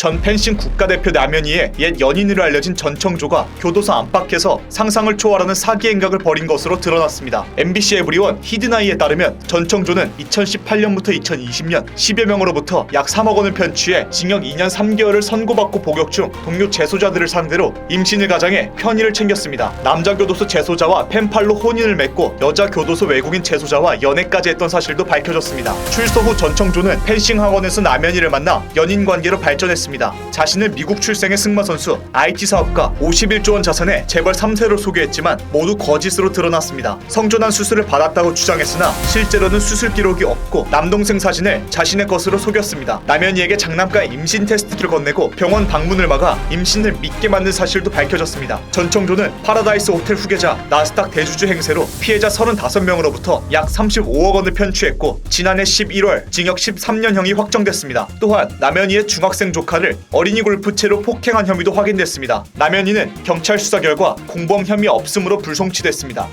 전 펜싱 국가대표 남현희의 옛 연인으로 알려진 전청조가 교도소 안팎에서 상상을 초월하는 사기 행각을 벌인 것으로 드러났습니다. MBC 에브리원 히든아이에 따르면 전청조는 2018년부터 2020년 10여 명으로부터 약 3억 원을 편취해 징역 2년 3개월을 선고받고 복역 중 동료 재소자들을 상대로 임신을 가장해 편의를 챙겼습니다. 남자 교도소 재소자와 펜팔로 혼인을 맺고 여자 교도소 외국인 재소자와 연애까지 했던 사실도 밝혀졌습니다. 출소 후 전청조는 펜싱 학원에서 남현이를 만나 연인 관계로 발전했습니다. 자신을 미국 출생의 승마 선수, IT 사업가, 51조 원 자산의 재벌 3세로 소개했지만 모두 거짓으로 드러났습니다. 성전환 수술을 받았다고 주장했으나 실제로는 수술 기록이 없고 남동생 사진을 자신의 것으로 속였습니다. 남현이에게 장난감 임신 테스트를 건네고 병원 방문을 막아 임신을 믿게 만든 사실도 밝혀졌습니다. 전청조는 파라다이스 호텔 후계자 나스닥 대주주 행세로 피해자 35명으로부터 약 35억 원을 편취했고 지난해 11월 징역 13년형이 확정됐습니다. 또한 남현이의 중학생 조카 를 어린이 골프채로 폭행한 혐의도 확인됐습니다. 남현이는 경찰 수사 결과 공범 혐의 없음으로 불송치됐습니다.